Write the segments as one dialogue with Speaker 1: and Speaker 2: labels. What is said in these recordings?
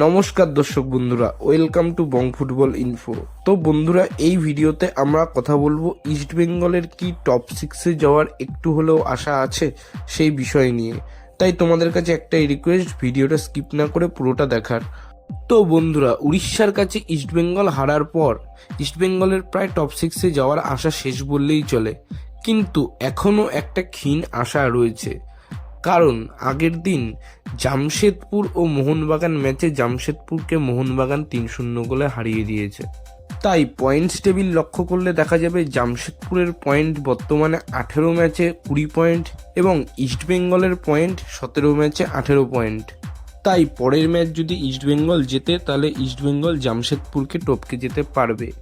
Speaker 1: নমস্কার দর্শক বন্ধুরা welcome to Bong football info তো বন্ধুরা, এই ভিডিওতে আমরা কথা বলব ইস্ট বেঙ্গলের কি টপ সিক্সে যাওয়ার একটু হলেও আশা আছে সেই বিষয় নিয়ে। তাই তোমাদের কাছে একটাই রিকোয়েস্ট ভিডিওটা স্কিপ না করে পুরোটা দেখার। তো বন্ধুরা, উড়িষ্যার কাছে ইস্ট বেঙ্গল হারার পর ইস্ট বেঙ্গলের প্রায় টপ সিক্সে যাওয়ার আশা শেষ বললেই চলে। কিন্তু এখনও একটা ক্ষীণ আশা রয়েছে। কারণ আগের দিন জামশেদপুর ও মোহনবাগান ম্যাচে জামশেদপুরকে মোহনবাগান তিন শূন্য গোলে হারিয়ে দিয়েছে। তাই পয়েন্টস টেবিল লক্ষ্য করলে দেখা যাবে জামশেদপুরের পয়েন্ট বর্তমানে আঠেরো ম্যাচে কুড়ি পয়েন্ট এবং ইস্টবেঙ্গলের পয়েন্ট সতেরো ম্যাচে আঠেরো পয়েন্ট। তাই পরের ম্যাচ যদি ইস্টবেঙ্গল জেতে, তাহলে ইস্টবেঙ্গল জামশেদপুরকে টপকে যেতে পারবে।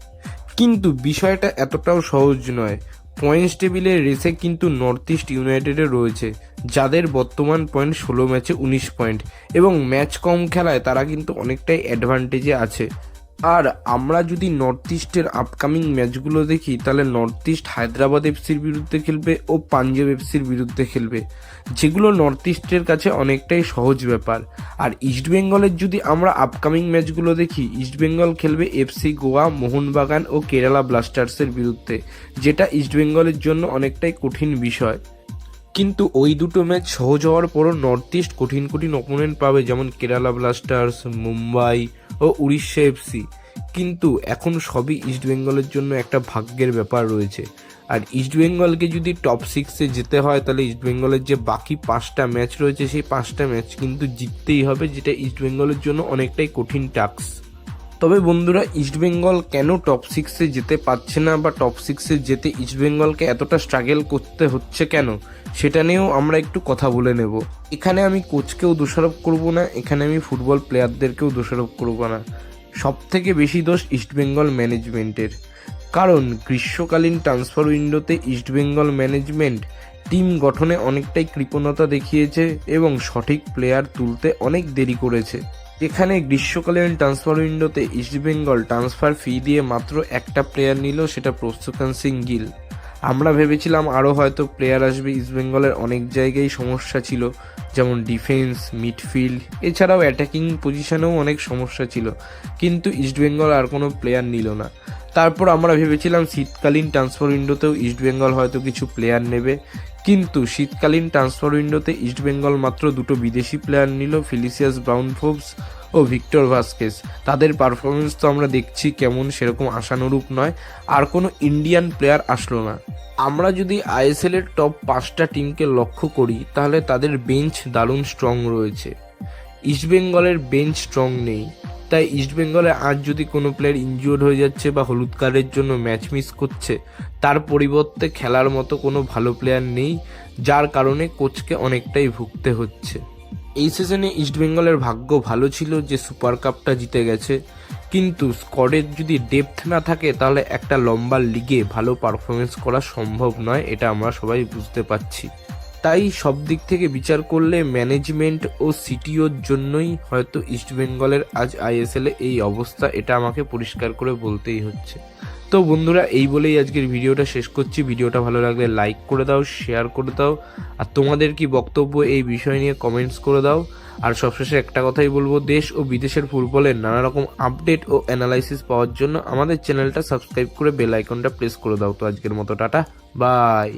Speaker 1: কিন্তু বিষয়টা এতটাও সহজ নয়। পয়েন্টস টেবিলের রেসে কিন্তু নর্থ ইস্ট ইউনাইটেডে রয়েছে, যাদের বর্তমান পয়েন্ট ষোলো ম্যাচে উনিশ পয়েন্ট এবং ম্যাচ কম খেলায় তারা কিন্তু অনেকটাই অ্যাডভান্টেজে আছে। আর আমরা যদি নর্থ ইস্টের আপকামিং ম্যাচগুলো দেখি, তাহলে নর্থ ইস্ট হায়দ্রাবাদ এফসির বিরুদ্ধে খেলবে ও পাঞ্জাব এফসির বিরুদ্ধে খেলবে। যেগুলো নর্থ ইস্টের কাছে অনেকটাই সহজ ব্যাপার। আর ইস্ট বেঙ্গলের যদি আমরা আপকামিং ম্যাচগুলো দেখি ইস্ট বেঙ্গল খেলবে এফসি গোয়া, মোহনবাগান ও কেরালা ব্লাস্টার্সের বিরুদ্ধে, যেটা ইস্ট বেঙ্গলের জন্য অনেকটাই কঠিন বিষয়। কিন্তু ওই দুটো ম্যাচ সহজ হওয়ার পরও নর্থ ইস্ট কঠিন কঠিন অপোনেন্ট পাবে, যেমন কেরালা ব্লাস্টার্স, মুম্বাই ও উড়িষ্যা এফসি কিন্তু এখন সবই ইস্ট বেঙ্গলের জন্য একটা ভাগ্যের ব্যাপার রয়েছে। আর ইস্ট বেঙ্গলকে যদি টপ সিক্সে যেতে হয়, তাহলে ইস্ট বেঙ্গলের যে বাকি পাঁচটা ম্যাচ রয়েছে, সেই পাঁচটা ম্যাচ কিন্তু জিততেই হবে, যেটা ইস্ট বেঙ্গলের জন্য অনেকটাই কঠিন টাস্ক তবে বন্ধুরা ইস্টবেঙ্গল কেন টপ সিক্সে যেতে পারছে না বা টপ সিক্সে যেতে ইস্টবেঙ্গলকে এতটা স্ট্রাগল করতে হচ্ছে কেন, সেটা নিয়েও আমরা একটু কথা বলে নেব। এখানে আমি কোচকেও দোষারোপ করব না, এখানে আমি ফুটবল প্লেয়ারদেরকেও দোষারোপ করব না। সব থেকে বেশি দোষ ইস্টবেঙ্গল ম্যানেজমেন্টের কারণ, গ্রীষ্মকালীন ট্রান্সফার উইন্ডোতে ইস্টবেঙ্গল ম্যানেজমেন্ট টিম গঠনে অনেকটাই কৃপণতা দেখিয়েছে এবং সঠিক প্লেয়ার তুলতে অনেক দেরি করেছে। এখানে গ্রীষ্মকালীন ট্রান্সফার উইন্ডোতে ইস্টবেঙ্গল ট্রান্সফার ফি দিয়ে মাত্র একটা প্লেয়ার নিল, সেটা প্রস্তুকান সিং গিল। আমরা ভেবেছিলাম আরও হয়তো প্লেয়ার আসবে ইস্টবেঙ্গলের অনেক জায়গায় সমস্যা ছিল, যেমন ডিফেন্স মিডফিল্ড এছাড়াও অ্যাটাকিং পজিশনেও অনেক সমস্যা ছিল। কিন্তু ইস্টবেঙ্গল আর কোনো প্লেয়ার নিল না। তারপর আমরা ভেবেছিলাম শীতকালীন ট্রান্সফার উইন্ডোতেও ইস্টবেঙ্গল হয়তো কিছু প্লেয়ার নেবে। কিন্তু শীতকালীন ট্রান্সফার উইন্ডোতে ইস্টবেঙ্গল মাত্র দুটো বিদেশি প্লেয়ার নিল ফিলিসিয়াস ব্রাউন ফোবস ও ভিক্টর ভাস্কেস তাদের পারফরমেন্স তো আমরা দেখছি কেমন, সেরকম আশানুরূপ নয়। আর কোনো ইন্ডিয়ান প্লেয়ার আসলো না। আমরা যদি আইএসএল এর টপ পাঁচটা টিমকে লক্ষ্য করি, তাহলে তাদের বেঞ্চ দারুণ স্ট্রং রয়েছে। ইস্টবেঙ্গলের বেঞ্চ স্ট্রং নেই। তাই ইস্টবেঙ্গলে আজ যদি কোনো প্লেয়ার ইনজিওর্ড হয়ে যাচ্ছে বা হলুদ কার্ডের জন্য ম্যাচ মিস করছে, তার পরিবর্তে খেলার মতো কোনো ভালো প্লেয়ার নেই, যার কারণে কোচকে অনেকটাই ভুগতে হচ্ছে। এই সিজনে ইস্টবেঙ্গলের ভাগ্য ভালো ছিল যে সুপার কাপটা জিতে গেছে। কিন্তু স্কোয়াডের যদি ডেপথ না থাকে, তাহলে একটা লম্বা লিগে ভালো পারফরমেন্স করা সম্ভব নয়, এটা আমরা সবাই বুঝতে পারছি। তাই সব দিক থেকে বিচার করলে ম্যানেজমেন্ট ও সিটিওর জন্যই হয়তো ইস্টবেঙ্গলের আজ আইএসএল এই অবস্থা, এটা আমাকে পরিষ্কার করে বলতেই হচ্ছে। তো বন্ধুরা, এই বলেই আজকের ভিডিওটা শেষ করছি। ভিডিওটা ভালো লাগলে লাইক করে দাও শেয়ার করে দাও, আর তোমাদের কি বক্তব্য এই বিষয় নিয়ে কমেন্টস করে দাও। আর সবশেষে একটা কথাই বলব, দেশ ও বিদেশের ফুটবলের নানা রকম আপডেট ও অ্যানালাইসিস পাওয়ার জন্য আমাদের চ্যানেলটা সাবস্ক্রাইব করে বেল আইকনটা প্রেস করে দাও। তো আজকের মতো টাটা বাই